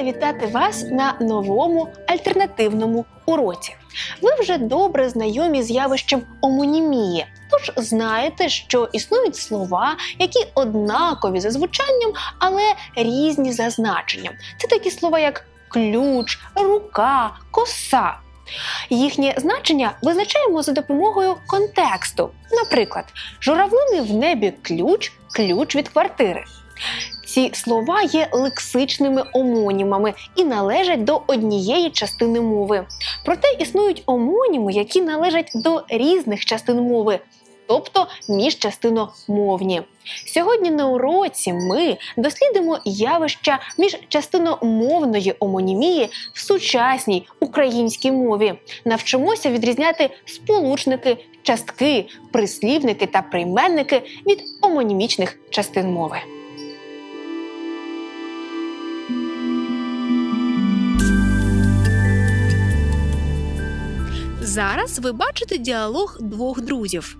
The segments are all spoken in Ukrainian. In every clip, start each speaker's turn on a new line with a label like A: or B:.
A: Рада вітати вас на новому альтернативному уроці. Ви вже добре знайомі з явищем омонімії, тож знаєте, що існують слова, які однакові за звучанням, але різні за значенням. Це такі слова, як ключ, рука, коса. Їхнє значення визначаємо за допомогою контексту. Наприклад, журавлини в небі ключ, ключ від квартири. Ці слова є лексичними омонімами і належать до однієї частини мови. Проте існують омоніми, які належать до різних частин мови, тобто міжчастиномовні. Сьогодні на уроці ми дослідимо явища міжчастиномовної омонімії в сучасній українській мові. Навчимося відрізняти сполучники, частки, прислівники та прийменники від омонімічних частин мови.
B: Зараз ви бачите діалог двох друзів.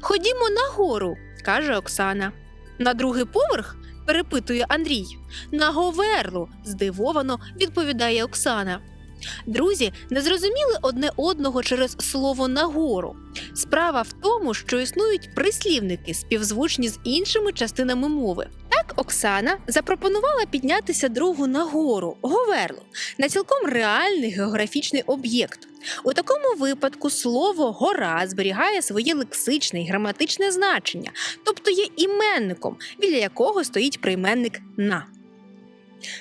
B: Ходімо нагору, каже Оксана. На другий поверх перепитує Андрій. На говерлу, здивовано відповідає Оксана. Друзі не зрозуміли одне одного через слово нагору. Справа в тому, що існують прислівники, співзвучні з іншими частинами мови. Так Оксана запропонувала піднятися другу нагору, говерлу, на цілком реальний географічний об'єкт. У такому випадку слово гора зберігає своє лексичне і граматичне значення, тобто є іменником, біля якого стоїть прийменник на.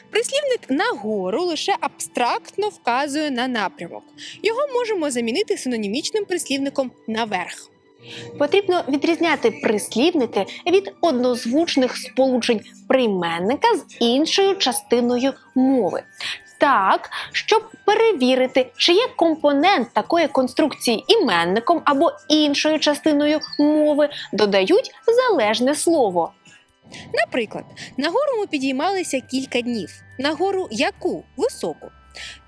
B: Прислівник нагору лише абстрактно вказує на напрямок. Його можемо замінити синонімічним прислівником наверх.
A: Потрібно відрізняти прислівники від однозвучних сполучень прийменника з іншою частиною мови. Так, щоб перевірити, чи є компонент такої конструкції іменником або іншою частиною мови, додають залежне слово.
B: Наприклад, нагору ми підіймалися кілька днів. Нагору яку? Високу.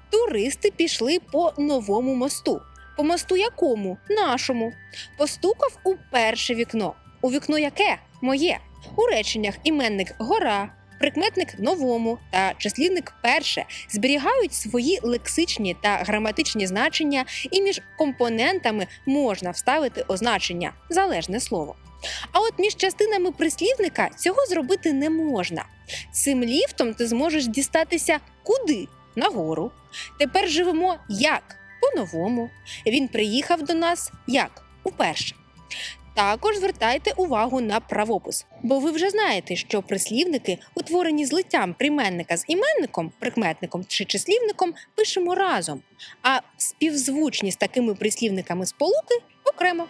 B: Туристи пішли по новому мосту. По мосту якому? Нашому. Постукав у перше вікно. У вікно яке? Моє. У реченнях іменник гора, прикметник новому та числівник перше зберігають свої лексичні та граматичні значення, і між компонентами можна вставити означення залежне слово. А от між частинами прислівника цього зробити не можна. Цим ліфтом ти зможеш дістатися куди? Нагору. Тепер живемо як? По-новому. Він приїхав до нас як? Уперше. Також звертайте увагу на правопис, бо ви вже знаєте, що прислівники, утворені злиттям прийменника з іменником, прикметником чи числівником, пишемо разом, а співзвучні з такими прислівниками сполуки окремо.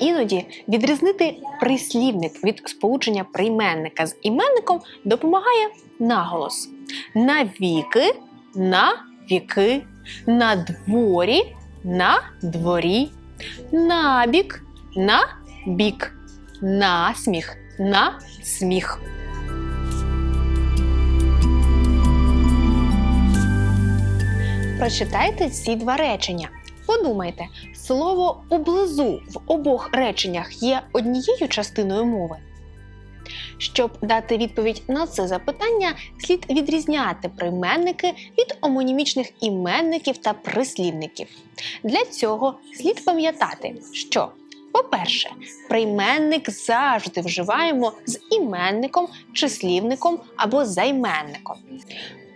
A: Іноді відрізнити прислівник від сполучення прийменника з іменником допомагає наголос. На віки, на віки, на дворі, на дворі, набік, на бік, насміх, на сміх. Прочитайте ці два речення. Подумайте, слово «ублизу» в обох реченнях є однією частиною мови. Щоб дати відповідь на це запитання, слід відрізняти прийменники від омонімічних іменників та прислівників. Для цього слід пам'ятати, що, по-перше, прийменник завжди вживаємо з іменником, числівником або займенником.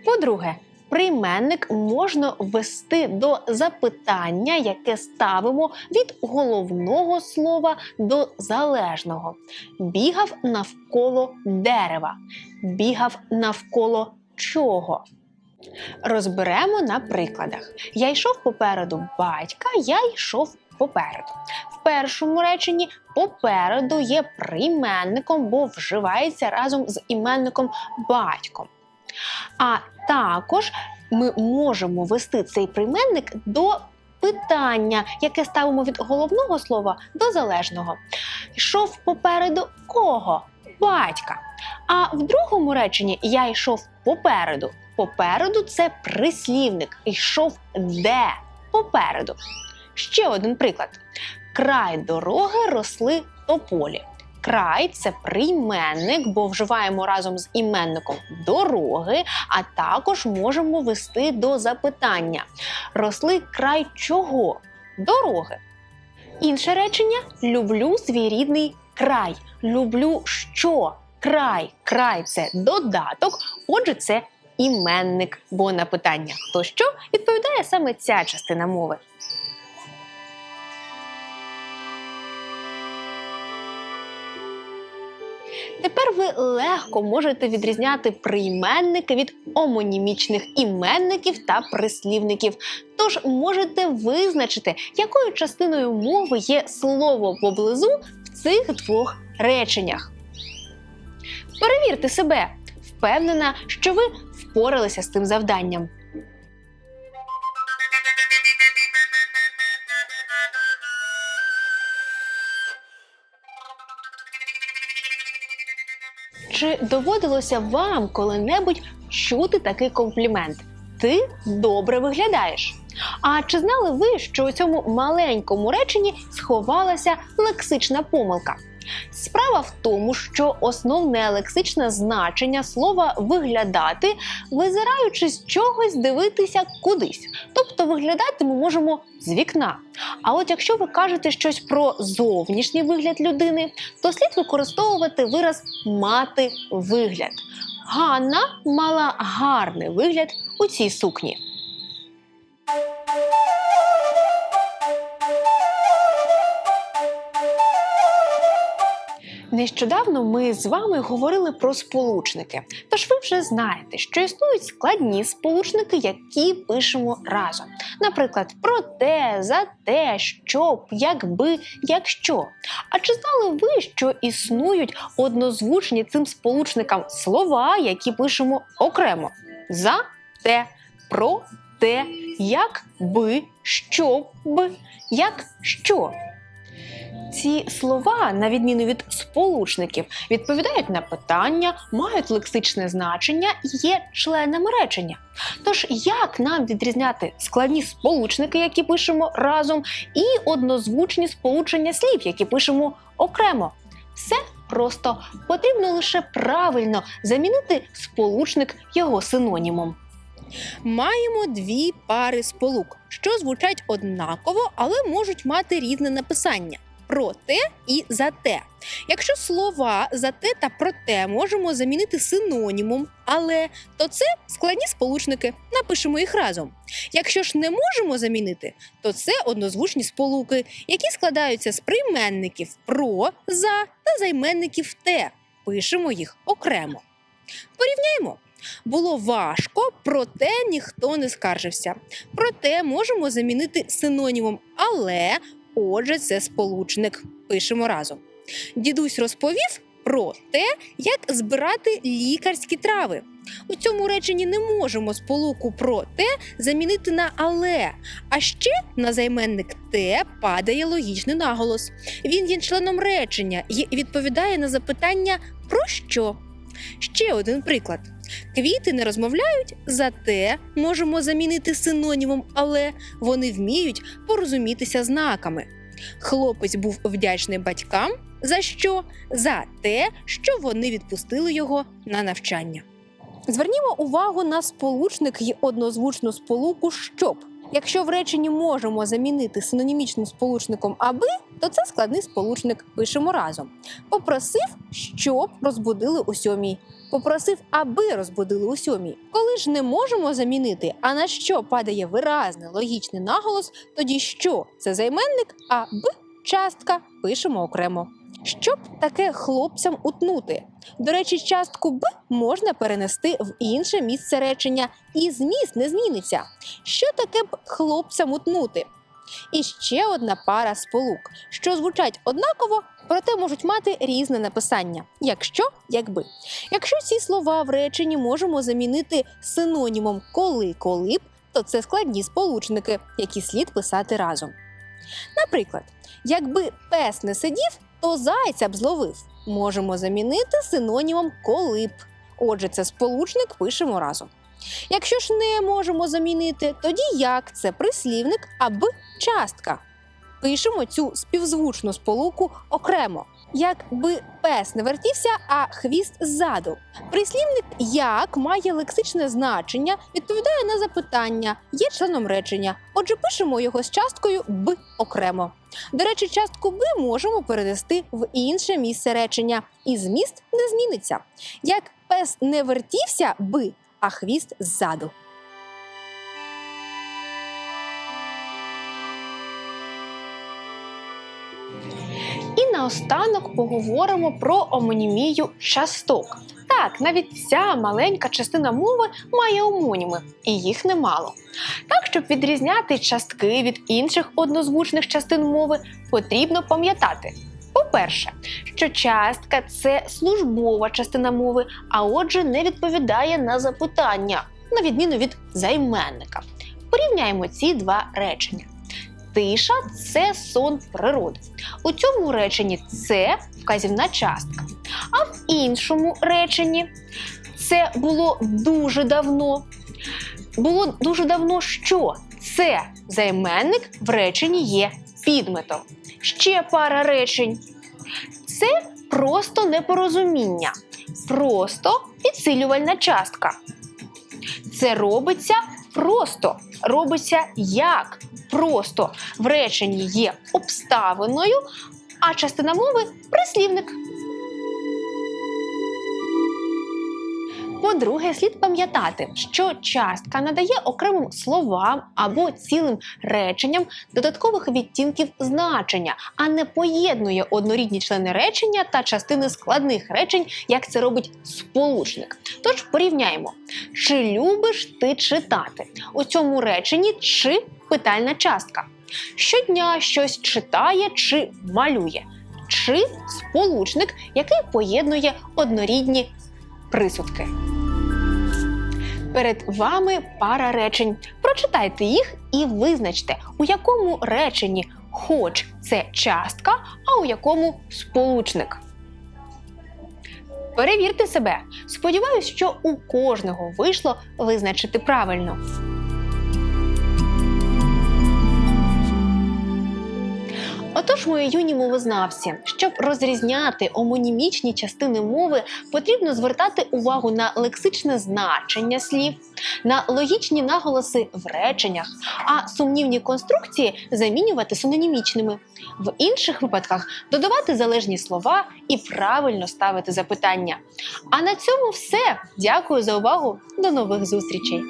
A: По-друге, прийменник можна ввести до запитання, яке ставимо від головного слова до залежного. Бігав навколо дерева. Бігав навколо чого? Розберемо на прикладах. Я йшов попереду батька, я йшов попереду. В першому реченні попереду є прийменником, бо вживається разом з іменником батьком. А також ми можемо вести цей прийменник до питання, яке ставимо від головного слова до залежного. Йшов попереду кого? Батька. А в другому реченні я йшов попереду. Попереду це прислівник. Йшов де? Попереду. Ще один приклад: край дороги росли тополі. Край це прийменник, бо вживаємо разом з іменником дороги, а також можемо вести до запитання: росли край чого? Дороги. Інше речення люблю свій рідний край. Люблю що? Край. Край це додаток, отже, це іменник. Бо на питання хто що відповідає саме ця частина мови. Тепер ви легко можете відрізняти прийменники від омонімічних іменників та прислівників. Тож можете визначити, якою частиною мови є слово поблизу в цих двох реченнях. Перевірте себе. Впевнена, що ви впоралися з цим завданням. Чи доводилося вам коли-небудь чути такий комплімент? Ти добре виглядаєш. А чи знали ви, що у цьому маленькому реченні сховалася лексична помилка? Справа в тому, що основне лексичне значення слова виглядати, визираючи з чогось дивитися кудись. Тобто виглядати ми можемо з вікна. А от якщо ви кажете щось про зовнішній вигляд людини, то слід використовувати вираз мати вигляд. Ганна мала гарний вигляд у цій сукні. Нещодавно ми з вами говорили про сполучники. Тож ви вже знаєте, що існують складні сполучники, які пишемо разом. Наприклад, про те, за те, щоб, якби, якщо. А чи знали ви, що існують однозвучні цим сполучникам слова, які пишемо окремо? За те, про те, як би, щоб, як що. Ці слова, на відміну від сполучників, відповідають на питання, мають лексичне значення і є членами речення. Тож, як нам відрізняти складні сполучники, які пишемо разом, і однозвучні сполучення слів, які пишемо окремо? Все просто потрібно лише правильно замінити сполучник його синонімом.
B: Маємо дві пари сполук, що звучать однаково, але можуть мати різне написання. Проте і зате. Якщо слова зате та проте можемо замінити синонімом, але то це складні сполучники. Напишемо їх разом. Якщо ж не можемо замінити, то це однозвучні сполуки, які складаються з прийменників про, за та займенників те. Пишемо їх окремо. Порівняємо. Було важко, проте ніхто не скаржився. Проте можемо замінити синонімом але, отже, це сполучник. Пишемо разом. Дідусь розповів про те, як збирати лікарські трави. У цьому реченні не можемо сполуку про те замінити на але. А ще на займенник те падає логічний наголос. Він є членом речення і відповідає на запитання про що. Ще один приклад. Квіти не розмовляють, зате можемо замінити синонімом, але вони вміють порозумітися знаками. Хлопець був вдячний батькам за що? За те, що вони відпустили його на навчання. Звернімо увагу на сполучник і однозвучну сполуку щоб. Якщо в реченні можемо замінити синонімічним сполучником аби, то це складний сполучник. Пишемо разом. Попросив, щоб розбудили у сьомій. Попросив, аби розбудили у сьомій. Коли ж не можемо замінити, а на що падає виразний логічний наголос, тоді що це займенник, а б частка пишемо окремо. Щоб таке хлопцям утнути. До речі, частку б можна перенести в інше місце речення, і зміст не зміниться. Що таке б хлопцям утнути? І ще одна пара сполук, що звучать однаково, проте можуть мати різне написання. Якщо, якби. Якщо ці слова в реченні можемо замінити синонімом коли, коли б, то це складні сполучники, які слід писати разом. Наприклад, якби пес не сидів, то зайця б зловив. Можемо замінити синонімом коли б. Отже, це сполучник пишемо разом. Якщо ж не можемо замінити, тоді як це прислівник або частка. Пишемо цю співзвучну сполуку окремо. якби пес не вертівся, а хвіст ззаду. Прислівник як має лексичне значення, відповідає на запитання, є членом речення. Отже, пишемо його з часткою б окремо. До речі, частку б можемо перенести в інше місце речення, і зміст не зміниться. Як пес не вертівся би, а хвіст ззаду.
A: І наостанок поговоримо про омонімію часток. Так, навіть ця маленька частина мови має омоніми, і їх немало. Так, щоб відрізняти частки від інших однозвучних частин мови, потрібно пам'ятати. По-перше, що частка це службова частина мови, а отже, не відповідає на запитання, на відміну від займенника. Порівняємо ці два речення. Тиша це сон природи. У цьому реченні це вказівна частка. А в іншому реченні це було дуже давно. Було дуже давно що? Це займенник в реченні є підметом. Ще пара речень. Це просто непорозуміння, просто підсилювальна частка. Це робиться просто, робиться як просто в реченні є обставиною, а частина мови прислівник. По-друге, слід пам'ятати, що частка надає окремим словам або цілим реченням додаткових відтінків значення, а не поєднує однорідні члени речення та частини складних речень, як це робить сполучник. Тож порівняємо: чи любиш ти читати? У цьому реченні чи питальна частка. Щодня щось читає чи малює, чи сполучник, який поєднує однорідні присудки. Перед вами пара речень. Прочитайте їх і визначте, у якому реченні хоч це частка, а у якому сполучник. Перевірте себе. Сподіваюсь, що у кожного вийшло визначити правильно. Отож, мої юні мовознавці, щоб розрізняти омонімічні частини мови, потрібно звертати увагу на лексичне значення слів, на логічні наголоси в реченнях, а сумнівні конструкції замінювати синонімічними. В інших випадках додавати залежні слова і правильно ставити запитання. А на цьому все. Дякую за увагу. До нових зустрічей!